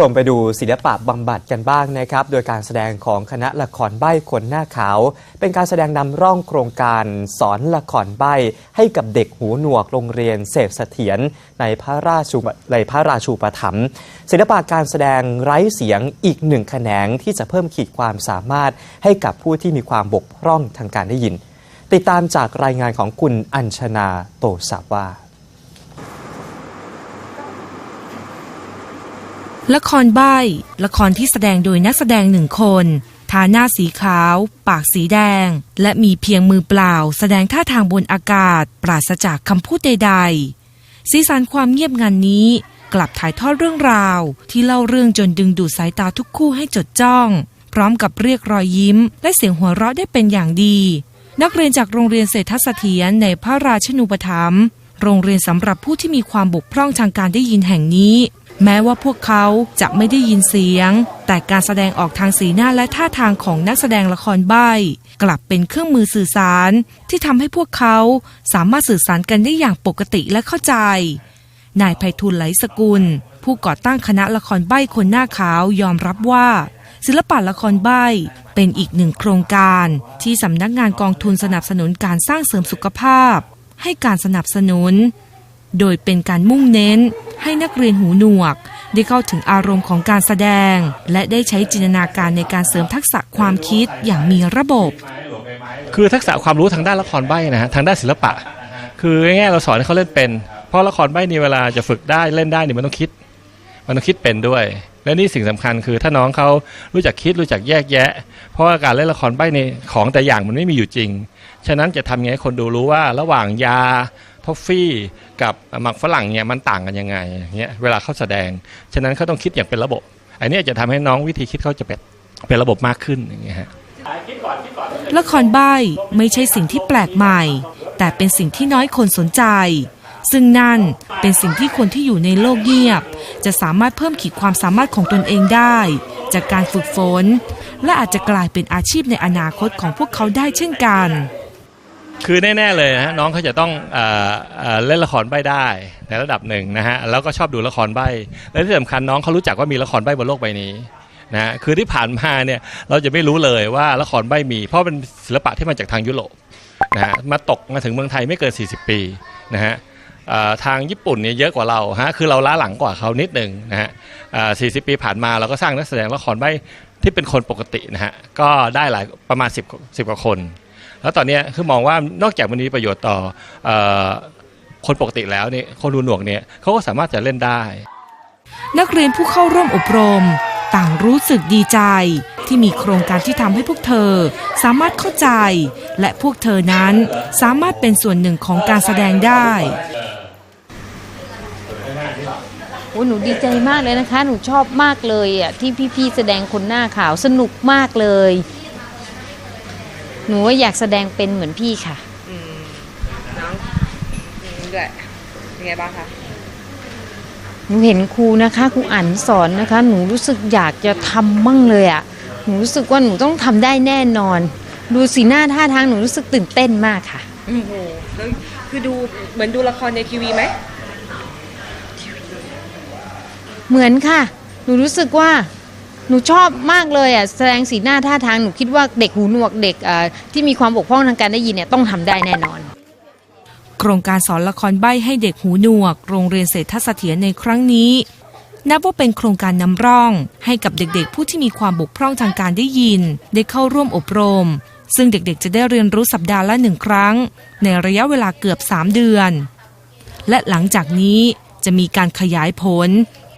ชมไปดูศิลปะบำบัดกันบ้างนะครับ โดยการแสดงของคณะละครใบ้คนหน้าขาว เป็นการแสดงนำร่องโครงการสอนละครใบ้ให้กับเด็กหูหนวกโรงเรียนเสพเสถียรในพระราชูในพระราชูปถัมภ์ศิลปะการแสดงไร้เสียงอีกหนึ่งแขนงที่จะเพิ่มขีดความสามารถให้กับผู้ที่มีความบกพร่องทางการได้ยิน ติดตามจากรายงานของคุณอัญชนาโตสาว่า ละครใบ้ละครที่แสดงโดยนักแสดงหนึ่งคนทาหน้าสีขาว ปากสีแดง และมีเพียงมือเปล่า แสดงท่าทางบนอากาศ ปราศจากคำพูดใดๆ สีสันความเงียบงันนี้ กลับถ่ายทอดเรื่องราว ที่เล่าเรื่องจนดึงดูดสายตาทุกคู่ให้จดจ้อง พร้อมกับเรียกรอยยิ้ม และเสียงหัวเราะได้เป็นอย่างดี นักเรียนจากโรงเรียนเศรษฐเสถียรในพระราชนูปถัมภ์โรงเรียนสำหรับผู้ที่มีความบกพร่องทางการได้ยินแห่งนี้ แม้ว่าพวกเขาจะไม่ได้ยินเสียง แต่การแสดงออกทางสีหน้าและท่าทางของนักแสดงละครใบ้ กลับเป็นเครื่องมือสื่อสาร ที่ทำให้พวกเขาสามารถสื่อสารกันได้อย่างปกติและเข้าใจ นายไพฑูรย์ไหลสกุล ผู้ก่อตั้งคณะละครใบ้คนหน้าขาวยอมรับว่า ศิลปะละครใบ้เป็นอีกหนึ่งโครงการ ที่สำนักงานกองทุนสนับสนุนการสร้างเสริมสุขภาพ ให้การสนับสนุน โดยเป็นการมุ่งเน้น ให้นักเรียนหูหนวก ได้เข้าถึงอารมณ์ของการแสดง และได้ใช้จินตนาการในการเสริมทักษะความคิดอย่างมีระบบ คือทักษะความรู้ทางด้านละครใบ้นะฮะทางด้านศิลปะ คือง่ายๆเราสอนให้เขาเล่นเป็น เพราะละครใบ้นี่เวลาจะฝึกได้เล่นได้เนี่ยมันต้องคิด มันต้องคิดเป็นด้วยและนี่สิ่งสำคัญคือถ้าน้องเขารู้จักคิดรู้จักแยกแยะ เพราะว่าการเล่นละครใบ้ในของแต่อย่างมันไม่มีอยู่จริง ฉะนั้นจะทำไงให้คนดูรู้ว่าระหว่างยา ทอฟฟี่กับหมักฝรั่งเนี่ยมันต่างกันยังไงเงี้ยเวลาเขาแสดง ฉะนั้นเขาต้องคิดอย่างเป็นระบบ อันนี้จะทำให้น้องวิธีคิดเขาจะเป็นเป็นระบบมากขึ้นอย่างเงี้ยฮะละครใบ้ไม่ใช่สิ่งที่แปลกใหม่ แต่เป็นสิ่งที่น้อยคนสนใจ ซึ่งนั่นเป็นสิ่งที่คนที่อยู่ในโลกเงียบ จะสามารถเพิ่มขีดความสามารถของตนเองได้ จากการฝึกฝน และอาจจะกลายเป็นอาชีพในอนาคตของพวกเขาได้เช่นกัน คือแน่ ๆ เลยนะฮะน้องเขาจะต้องเออเอ่อเล่นละครใบ้ได้ในระดับหนึ่งนะฮะแล้วก็ชอบดูละครใบ้และที่สำคัญน้องเขารู้จักว่ามีละครใบ้บนโลกใบนี้นะฮะคือที่ผ่านมาเนี่ยเราจะไม่รู้เลยว่าละครใบ้มี เพราะเป็นศิลปะที่มาจากทางยุโรปนะฮะมาตกมาถึงเมืองไทยไม่เกิน 40 ปีนะฮะเอ่อทางญี่ปุ่นเนี่ยเยอะกว่าเราฮะคือเราล้าหลังกว่าเขานิดหนึ่งนะฮะเอ่อ40 ปีผ่านมาเราก็สร้างนักแสดงละครใบ้ที่เป็นคนปกตินะฮะก็ได้หลายประมาณ 10 10กว่าคน แล้วตอนเนี้ยคือมองว่านอกจากมันมีประโยชน์ต่อเออคนปกติแล้วเนี่ยคนดูหนวกเนี่ยเขาก็สามารถจะเล่นได้ นักเรียนผู้เข้าร่วมอบรม ต่างรู้สึกดีใจ ที่มีโครงการที่ทำให้พวกเธอ สามารถเข้าใจ และพวกเธอนั้นสามารถเป็นส่วนหนึ่งของการแสดงได้โอ้หนูดีใจมากเลยนะคะ หนูชอบมากเลยอะที่พี่ๆแสดงคนหน้าขาวสนุกมากเลย หนูว่าอยากแสดงเป็นเหมือนพี่ค่ะน้องด้วยเป็นไงบ้างคะหนูเห็นครูนะคะครูอั๋นสอนนะคะ หนูรู้สึกอยากจะทำมั่งเลยอะหนูรู้สึกว่าหนูต้องทำได้แน่นอน ดูสีหน้าท่าทางหนูรู้สึกตื่นเต้นมากค่ะ โอ้โหแล้วคือดูเหมือนดูละครในทีวีไหมเหมือนค่ะ หนูรู้สึกว่า หนูชอบมากเลยอะแสดงสีหน้าท่าทางหนูคิดว่าเด็กหูหนวกเด็กที่มีความบกพร่องทางการได้ยินเนี่ยต้องทำได้แน่นอน โครงการสอนละครใบ้ให้เด็กหูหนวก โรงเรียนเศรษฐเสถียรในครั้งนี้นับว่าเป็นโครงการนำร่อง ให้กับเด็กๆ ผู้ที่มีความบกพร่องทางการได้ยิน ได้เข้าร่วมอบรม ซึ่งเด็กๆ จะได้เรียนรู้สัปดาห์ละหนึ่งครั้ง ในระยะเวลาเกือบ 3 เดือน และหลังจากนี้จะมีการขยายผล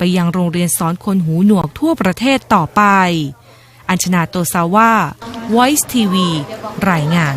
ไปยังโรงเรียนสอนคนหูหนวกทั่วประเทศต่อไป อัญชนาโตซาว่า Voice TV รายงาน